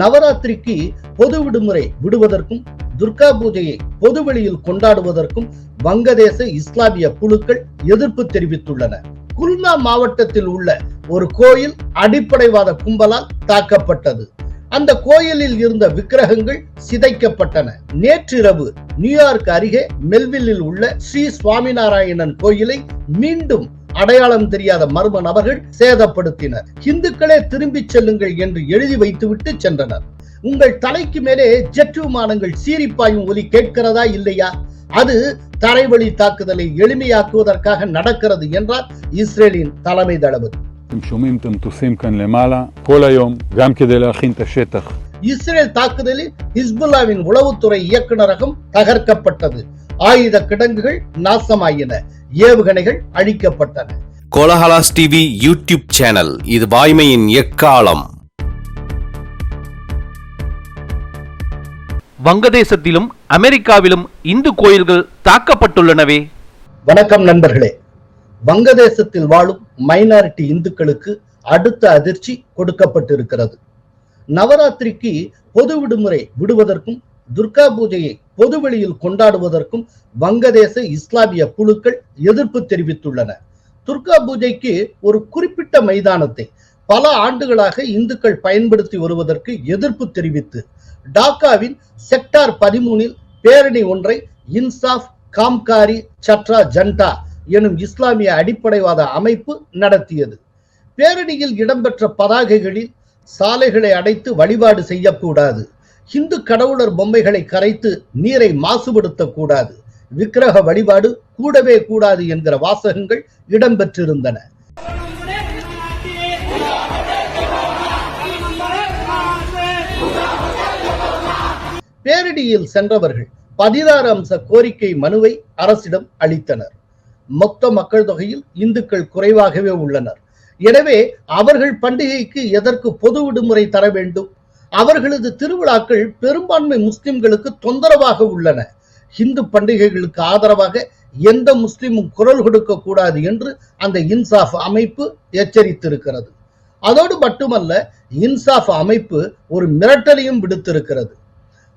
நவராத்திரிக்கு பொது விடுமுறை விடுவதற்கும் துர்கா பூஜையை பொதுவெளியில் கொண்டாடுவதற்கும் வங்கதேச இஸ்லாமிய குழுக்கள் எதிர்ப்பு தெரிவித்துள்ளன. குல்னா மாவட்டத்தில் உள்ள ஒரு கோயில் அடிப்படைவாத கும்பலால் தாக்கப்பட்டது. அந்த கோயிலில் இருந்த விக்கிரகங்கள் சிதைக்கப்பட்டன. நேற்றிரவு நியூயார்க் அருகே மெல்வில்லில் உள்ள ஸ்ரீ சுவாமிநாராயணன் கோயிலை மீண்டும் அடையாளம் தெரியாத மர்ம நபர்கள் சேதப்படுத்தினர் இந்துக்களே திரும்பிச் செல்லுங்கள் என்று எழுதி வைத்துவிட்டு சென்றனர் உங்கள் தலைக்கு மேலே ஜெட் விமானங்கள் சீரிப்பாயும் ஒலி கேட்கிறதா இல்லையா அது தரைவழி தாக்குதலை எளிமையாக்குவதற்காக நடக்கிறது என்றார் இஸ்ரேலின் தலைமை தளபதி אתם שומעים את המטוסים כאן למעלה כל היום, גם כדי להכין את השטח. இஸ்ரேல் தாக்குதலில் ஹிஸ்புல்லாவின் உளவுத்துறை இயக்குநரகம் தகர்க்கப்பட்டது ஆயுத கிடங்குகள் நாசமாயின ஏவுகணைகள் அழிக்கப்பட்டன. கோலஹலாஸ் டிவி யூடியூப் சேனல் இது வாய்மையின் எக்காலம். வங்கதேசத்திலும் அமெரிக்காவிலும் இந்து கோயில்கள் தாக்கப்பட்டுள்ளனவே. வணக்கம் நண்பர்களே. வங்கதேசத்தில் வாழும் மைனாரிட்டி இந்துக்களுக்கு அடுத்த அதிர்ச்சி கொடுக்கப்பட்டிருக்கிறது. நவராத்திரிக்கு பொது விடுமுறை விடுவதற்கும் துர்கா பூஜையை பொதுவெளியில் கொண்டாடுவதற்கும் வங்கதேச இஸ்லாமிய குழுக்கள் எதிர்ப்பு தெரிவித்துள்ளன. துர்கா பூஜைக்கு ஒரு குறிப்பிட்ட மைதானத்தை பல ஆண்டுகளாக இந்துக்கள் பயன்படுத்தி வருவதற்கு எதிர்ப்பு தெரிவித்து டாக்காவின் செக்டார் பதிமூனில் பேரணி ஒன்றை இன்சாஃப் காம்காரி சட்ரா ஜண்டா எனும் இஸ்லாமிய அடிப்படைவாத அமைப்பு நடத்தியது. பேரணியில் இடம்பெற்ற பதாகைகளில் சாலைகளை அடைத்து வழிபாடு செய்யக்கூடாது. இந்து கடவுளர் பொம்மைகளை கரைத்து நீரை மாசுபடுத்தக்கூடாது. விக்கிரக வழிபாடு கூடவே கூடாது என்கிற வாசகங்கள் இடம்பெற்றிருந்தன. பேரிடியில் சென்றவர்கள் பதினாறு அம்ச கோரிக்கை மனுவை அரசிடம் அளித்தனர். மொத்த மக்கள் தொகையில் இந்துக்கள் குறைவாகவே உள்ளனர். எனவே அவர்கள் பண்டிகைக்கு எதற்கு பொது விடுமுறை தர வேண்டும்? அவர்களது திருவிழாக்கள் பெரும்பான்மை முஸ்லிம்களுக்கு தொந்தரவாக உள்ளன. இந்து பண்டிகைகளுக்கு ஆதரவாக எந்த முஸ்லிமும் குரல் கொடுக்க கூடாது என்று அந்த இன்சாஃப் அமைப்பு எச்சரித்திருக்கிறது. அதோடு மட்டுமல்ல இன்சாஃப் அமைப்பு ஒரு மிரட்டலையும் விடுத்திருக்கிறது.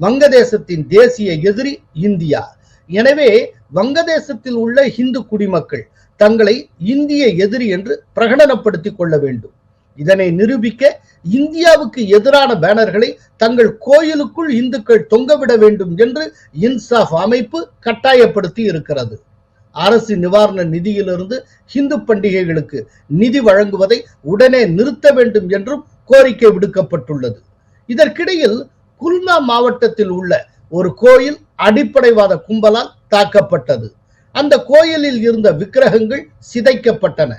வங்கதேசத்தின் தேசிய எதிரி இந்தியா. எனவே வங்கதேசத்தில் உள்ள இந்து குடிமக்கள் தங்களை இந்திய எதிரி என்று பிரகடனப்படுத்திக் கொள்ள வேண்டும். இதனை நிரூபிக்க இந்தியாவுக்கு எதிரான பேனர்களை தங்கள் கோயிலுக்குள் இந்துக்கள் தொங்கவிட வேண்டும் என்று இன்சாஃப் அமைப்பு கட்டாயப்படுத்தி இருக்கிறது. அரசு நிவாரண நிதியிலிருந்து இந்து பண்டிகைகளுக்கு நிதி வழங்குவதை உடனே நிறுத்த வேண்டும் என்றும் கோரிக்கை விடுக்கப்பட்டுள்ளது. இதற்கிடையில் குல்னா மாவட்டத்தில் உள்ள ஒரு கோயில் அடிப்படைவாத கும்பலால் தாக்கப்பட்டது. அந்த கோயிலில் இருந்த விக்கிரகங்கள் சிதைக்கப்பட்டன.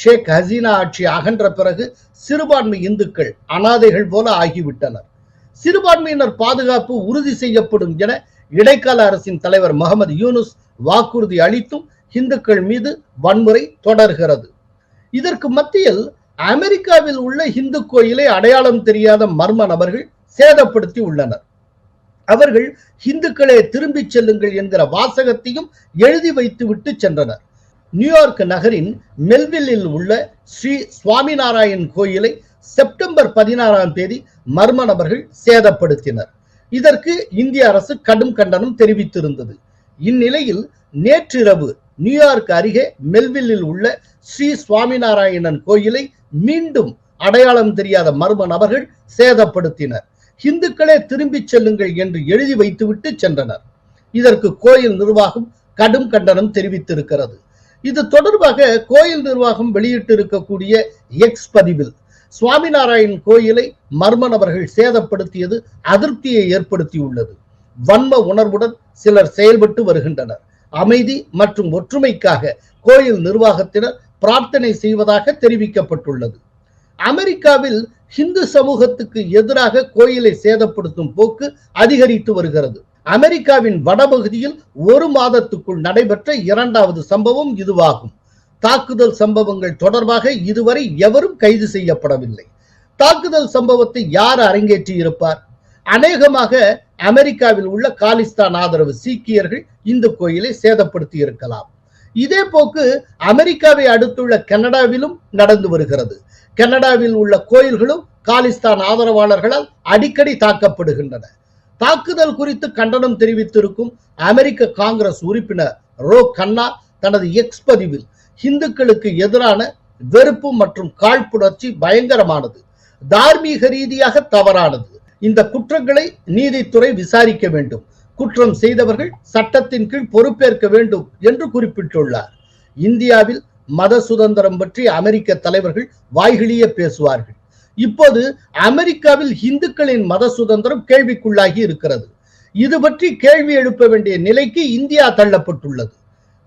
ஷேக் ஹசீனா ஆட்சி அகன்ற பிறகு சிறுபான்மை இந்துக்கள் அனாதைகள் போல ஆகிவிட்டனர். சிறுபான்மையினர் பாதுகாப்பு உறுதி செய்யப்படும் என இடைக்கால அரசின் தலைவர் முகமது யூனுஸ் வாக்குறுதி அளித்தும் இந்துக்கள் மீது வன்முறை தொடர்கிறது. இதற்கு மத்தியில் அமெரிக்காவில் உள்ள இந்து கோயிலை அடையாளம் தெரியாத மர்ம நபர்கள் சேதப்படுத்தி உள்ளனர். அவர்கள் இந்துக்களே திரும்பிச் செல்லுங்கள் என்கிற வாசகத்தையும் எழுதி வைத்துவிட்டு சென்றனர். நியூயார்க் நகரின் மெல்வில்லில் உள்ள ஸ்ரீ சுவாமிநாராயண் கோயிலை செப்டம்பர் பதினாறாம் தேதி மர்ம நபர்கள் சேதப்படுத்தினர். இதற்கு இந்திய அரசு கடும் கண்டனம் தெரிவித்திருந்தது. இந்நிலையில் நேற்றிரவு நியூயார்க் அருகே மெல்வில்லில் உள்ள ஸ்ரீ சுவாமிநாராயணன் கோயிலை மீண்டும் அடையாளம் தெரியாத மர்ம நபர்கள் சேதப்படுத்தினர். இந்துக்களே திரும்பிச் செல்லுங்கள் என்று எழுதி வைத்துவிட்டு சென்றனர். இதற்கு கோயில் நிர்வாகம் கடும் கண்டனம் தெரிவித்திருக்கிறது. இது தொடர்பாக கோயில் நிர்வாகம் வெளியிட்டிருக்கக்கூடிய எக்ஸ் பதிவில் சுவாமிநாராயண் கோயிலை மர்ம நபர்கள் சேதப்படுத்தியது அதிருப்தியை ஏற்படுத்தியுள்ளது. வன்ம உணர்வுடன் சிலர் செயல்பட்டு வருகின்றனர். அமைதி மற்றும் ஒற்றுமைக்காக கோயில் நிர்வாகத்தினர் பிரார்த்தனை செய்வதாக தெரிவிக்கப்பட்டுள்ளது. அமெரிக்காவில் இந்து சமூகத்துக்கு எதிராக கோயிலை சேதப்படுத்தும் போக்கு அதிகரித்து வருகிறது. அமெரிக்காவின் வடபகுதியில் ஒரு மாதத்துக்குள் நடைபெற்ற இரண்டாவது சம்பவம் இதுவாகும். தாக்குதல் சம்பவங்கள் தொடர்பாக இதுவரை எவரும் கைது செய்யப்படவில்லை. தாக்குதல் சம்பவத்தை யார் அரங்கேற்றி இருப்பார் அநேகமாக அமெரிக்காவில் உள்ள காலிஸ்தான் ஆதரவு சீக்கியர்கள் இந்த கோயிலை சேதப்படுத்தி இருக்கலாம் இதே போக்கு அமெரிக்காவை அடுத்துள்ள கனடாவிலும் நடந்து வருகிறது. கனடாவில் உள்ள கோயில்களும் காலிஸ்தான் ஆதரவாளர்களால் அடிக்கடி தாக்கப்படுகின்றன. தாக்குதல் குறித்து கண்டனம் தெரிவித்திருக்கும் அமெரிக்க காங்கிரஸ் உறுப்பினர் ரோ கண்ணா தனது எக்ஸ் பதிவில் இந்துக்களுக்கு எதிரான வெறுப்பு மற்றும் காழ்ப்புணர்ச்சி பயங்கரமானது தார்மீக ரீதியாக தவறானது. இந்த குற்றங்களை நீதித்துறை விசாரிக்க வேண்டும். குற்றம் செய்தவர்கள் சட்டத்தின் கீழ் பொறுப்பேற்க வேண்டும் என்று குறிப்பிட்டுள்ளார். இந்தியாவில் மத சுதந்திரம் பற்றி அமெரிக்க தலைவர்கள் வாய்கிழிய பேசுவார்கள். இப்போது அமெரிக்காவில் இந்துக்களின் மத சுதந்திரம் கேள்விக்குள்ளாகி இருக்கிறது. இது பற்றி கேள்வி எழுப்ப வேண்டிய நிலைக்கு இந்தியா தள்ளப்பட்டுள்ளது.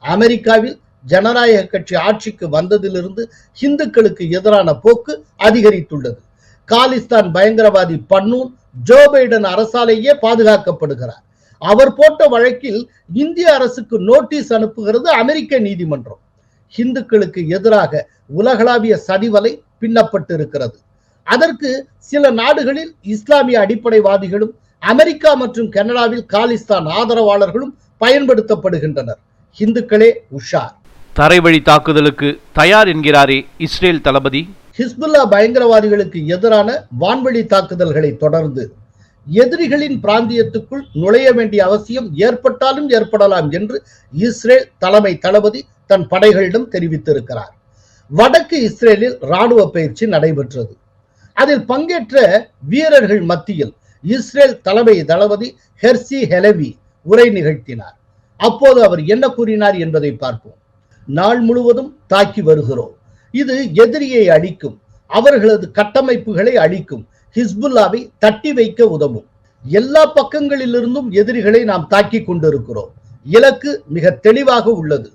அமெரிக்காவில் ஜனநாயக கட்சி ஆட்சிக்கு வந்ததிலிருந்து இந்துக்களுக்கு எதிரான போக்கு அதிகரித்துள்ளது. காலிஸ்தான் பயங்கரவாதி பன்னூன் ஜோ பைடன் அரசாலேயே பாதுகாக்கப்படுகிறார். அவர் போட்ட வழக்கில் இந்திய அரசுக்கு நோட்டீஸ் அனுப்புகிறது அமெரிக்க நீதிமன்றம். இந்துக்களுக்கு எதிராக உலகளாவிய சதிவலை பின்னப்பட்டிருக்கிறது. அதற்கு சில நாடுகளில் இஸ்லாமிய அடிப்படைவாதிகளும் அமெரிக்கா மற்றும் கனடாவில் காலிஸ்தான் ஆதரவாளர்களும் பயன்படுத்தப்படுகின்றனர். இந்துக்களே உஷார். தரைவழி தாக்குதலுக்கு தயார் என்கிறாரே இஸ்ரேல் தளபதி. ஹிஸ்புல்லா பயங்கரவாதிகளுக்கு எதிரான வான்வழி தாக்குதல்களை தொடர்ந்து எதிரிகளின் பிராந்தியத்துக்குள் நுழைய வேண்டிய அவசியம் ஏற்பட்டாலும் ஏற்படலாம் என்று இஸ்ரேல் தலைமை தளபதி தன் படைகளிடம் தெரிவித்திருக்கிறார். வடக்கு இஸ்ரேலில் ராணுவ பயிற்சி நடைபெற்றது. அதில் பங்கேற்ற வீரர்கள் மத்தியில் இஸ்ரேல் தலைமை தளபதி ஹெர்சி ஹெலவி உரை நிகழ்த்தினார். அப்போது அவர் என்ன கூறினார் என்பதை பார்ப்போம். நாள் முழுவதும் தாக்கி வருகிறோம். இது எதிரியை அழிக்கும் அவர்களது கட்டமைப்புகளை அழிக்கும் ஹிஸ்புல்லாவை தட்டி வைக்க உதவும். எல்லா பக்கங்களிலிருந்தும் எதிரிகளை நாம் தாக்கி கொண்டிருக்கிறோம். இலக்கு மிக தெளிவாக உள்ளது.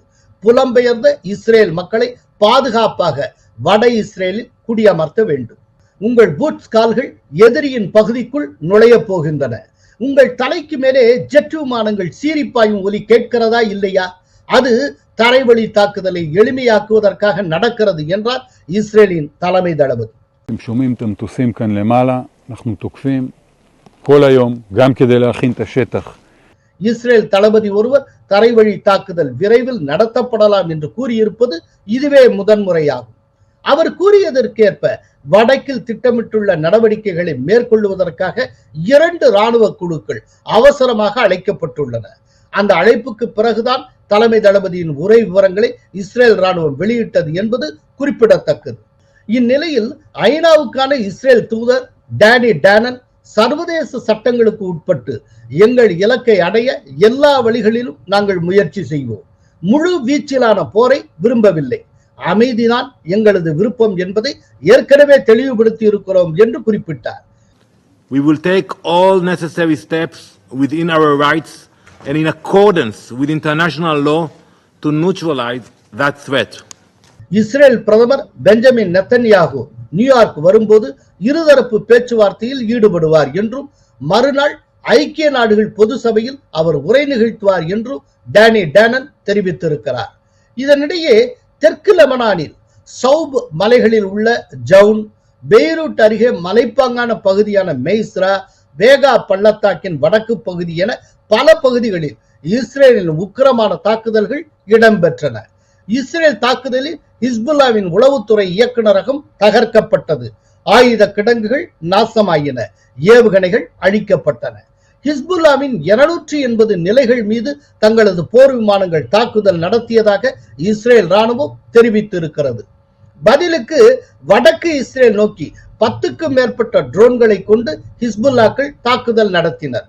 புலம்பெயர்ந்த இஸ்ரேல் மக்களை பாதுகாப்பாக வட இஸ்ரேலில் குடியமர்த்த வேண்டும். உங்கள் பூட்ஸ் கால்கள் எதிரியின் பகுதிக்குள் நுழையப் போகின்றன உங்கள் தலைக்கு மேலே ஜெட் விமானங்கள் சீரிப்பாயும் ஒலி கேட்கிறதா இல்லையா அது தரைவழி தாக்குதலை எளிமையாக்குவதற்காக நடக்கிறது என்றார் இஸ்ரேலின் தலைமை தளபதி אתם שומעים את המטוסים כאן למעלה, אנחנו תוקפים כל היום, גם כדי להכין את השטח இஸ்ரேல் தளபதி ஒருவர் தரைவழி தாக்குதல் விரைவில் நடத்தப்படலாம் என்று கூறியிருப்பது இதுவே முதன்முறையாகும் அவர் கூறியதற்கேற்ப வடக்கில் திட்டமிட்டுள்ள நடவடிக்கைகளை மேற்கொள்வதற்காக இரண்டு ராணுவ குழுக்கள் அவசரமாக அழைக்கப்பட்டுள்ளன. அந்த அழைப்புக்கு பிறகுதான் தலைமை தளபதியின் உரை விவரங்களை இஸ்ரேல் ராணுவம் வெளியிட்டது என்பது குறிப்பிடத்தக்கது. இந்நிலையில் ஐநாவுக்கான இஸ்ரேல் தூதர் டேனி டேனன் சர்வதேச சட்டங்களுக்கு உட்பட்டு எங்கள் இலக்கை அடைய எல்லா வழிகளிலும் நாங்கள் முயற்சி செய்வோம். முழு வீச்சிலான போரை விரும்பவில்லை. அமைதிதான் எங்களது விருப்பம் என்பதை ஏற்கனவே தெளிவுபடுத்தி இருக்கிறோம் என்று குறிப்பிட்டார் We will take all necessary steps within our rights and in accordance with international law to neutralize that threat. Israel பிரதமர் பெஞ்சமின் நெத்தன்யாகு நியூயார்க் வரும்போது இருதரப்பு பேச்சுவார்த்தையில் ஈடுபடுவார் என்றும் மறுநாள் ஐக்கிய நாடுகள் பொது சபையில் அவர் உரை நிகழ்த்துவார் என்றும் டேனி டேனன் தெரிவித்திருக்கிறார் இதனிடையே தெற்கு லெபனானில் சௌப் மலைகளில் உள்ள ஜவுன் பெய்ரூட் அருகே மலைப்பாங்கான பகுதியான மெய்ஸ்ரா வேகா பள்ளத்தாக்கின் வடக்கு பகுதி என பல பகுதிகளில் இஸ்ரேலின் உக்கிரமான தாக்குதல்கள் இடம்பெற்றன. இஸ்ரேல் தாக்குதலில் ஹிஸ்புல்லாவின் உளவுத்துறை இயக்குநரகம் தகர்க்கப்பட்டது. ஆயுத கிடங்குகள் நாசமாயின. ஏவுகணைகள் அழிக்கப்பட்டன. ஹிஸ்புல்லாவின் இருநூற்றி எண்பது நிலைகள் மீது தங்களது போர் விமானங்கள் தாக்குதல் நடத்தியதாக இஸ்ரேல் ராணுவம் தெரிவித்திருக்கிறது. பதிலுக்கு வடக்கு இஸ்ரேல் நோக்கி பத்துக்கும் மேற்பட்ட ட்ரோன்களை கொண்டு ஹிஸ்புல்லாக்கள் தாக்குதல் நடத்தினர்.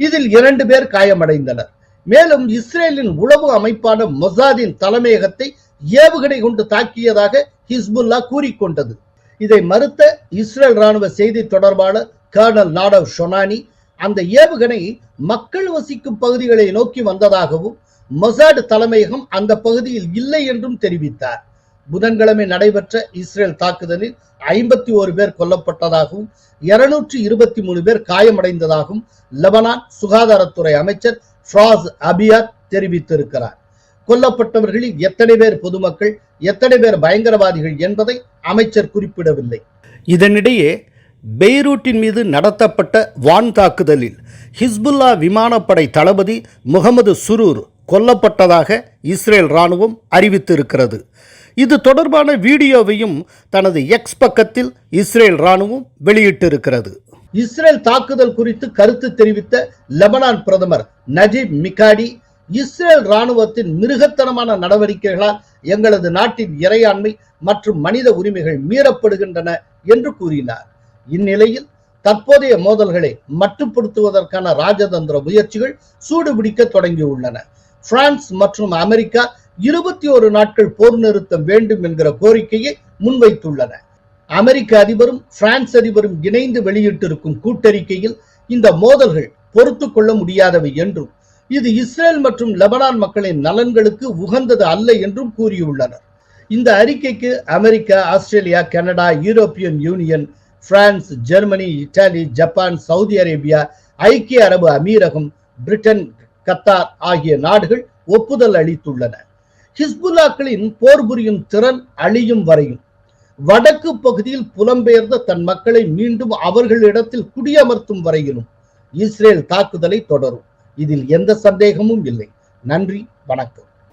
இதில் இரண்டு பேர் காயமடைந்தனர். மேலும் இஸ்ரேலின் உளவு அமைப்பான மொசாதின் தலைமையகத்தை ஏவுகணை கொண்டு தாக்கியதாக ஹிஸ்புல்லா கூறிக்கொண்டது. இதை மறுத்த இஸ்ரேல் ராணுவ செய்தி தொடர்பாளர் கர்னல் நாடவ் ஷொனானி அந்த ஏவுகணை மக்கள் வசிக்கும் பகுதிகளை நோக்கி வந்ததாகவும் மொசாட் தலைமையகம் அந்த பகுதியில் இல்லை என்றும் தெரிவித்தார். புதன்கிழமை நடைபெற்ற இஸ்ரேல் தாக்குதலில் ஐம்பத்தி ஒரு பேர் கொல்லப்பட்டதாகவும் இருநூற்றி இருபத்தி மூணு பேர் காயமடைந்ததாகவும் லெபனான் சுகாதாரத்துறை அமைச்சர் ஃப்ராஸ் அபியாத் தெரிவித்திருக்கிறார். கொல்லப்பட்டவர்களில் எத்தனை பேர் பொதுமக்கள் எத்தனை பேர் பயங்கரவாதிகள் என்பதை அமைச்சர் குறிப்பிடவில்லை. இதனிடையே பெய்ரூட்டின் மீது நடத்தப்பட்ட வான் தாக்குதலில் ஹிஸ்புல்லா விமானப்படை தளபதி முகமது சுரூர் கொல்லப்பட்டதாக இஸ்ரேல் ராணுவம் அறிவித்திருக்கிறது. இது தொடர்பான வீடியோவையும் தனது எக்ஸ் பக்கத்தில் இஸ்ரேல் ராணுவம் வெளியிட்டிருக்கிறது. இஸ்ரேல் தாக்குதல் குறித்து கருத்து தெரிவித்த லெபனான் பிரதமர் நஜீப் மிகாடி இஸ்ரேல் ராணுவத்தின் மிருகத்தனமான நடவடிக்கைகளால் எங்களது நாட்டின் இறையாண்மை மற்றும் மனித உரிமைகள் மீறப்படுகின்றன என்று கூறினார். இந்நிலையில் தற்போதைய மோதல்களை மட்டுப்படுத்துவதற்கான ராஜதந்திர முயற்சிகள் சூடுபிடிக்க தொடங்கியுள்ளன. பிரான்ஸ் மற்றும் அமெரிக்கா இருபத்தி ஒரு நாட்கள் போர் நிறுத்தம் வேண்டும் என்கிற கோரிக்கையை முன்வைத்துள்ளன. அமெரிக்க அதிபரும் பிரான்ஸ் அதிபரும் இணைந்து வெளியிட்டிருக்கும் கூட்டறிக்கையில் இந்த மோதல்கள் பொறுத்து கொள்ள முடியாதவை என்றும் இது இஸ்ரேல் மற்றும் லெபனான் மக்களின் நலன்களுக்கு உகந்தது அல்ல என்றும் கூறியுள்ளனர். இந்த அறிக்கைக்கு America Australia Canada European Union France Germany Italy Japan Saudi Arabia ஐக்கிய அரபு அமீரகம் பிரிட்டன் கத்தார் ஆகிய நாடுகள் ஒப்புதல் அளித்துள்ளன. ஹிஸ்புல்லாக்களின் போர் புரியும் திறன் அழியும் வரையும் வடக்கு பகுதியில் புலம்பெயர்ந்த தன் மக்களை மீண்டும் அவர்களிடத்தில் குடியமர்த்தும் வரையிலும் இஸ்ரேல் தாக்குதலை தொடரும். இதில் எந்த சந்தேகமும் இல்லை. நன்றி வணக்கம்.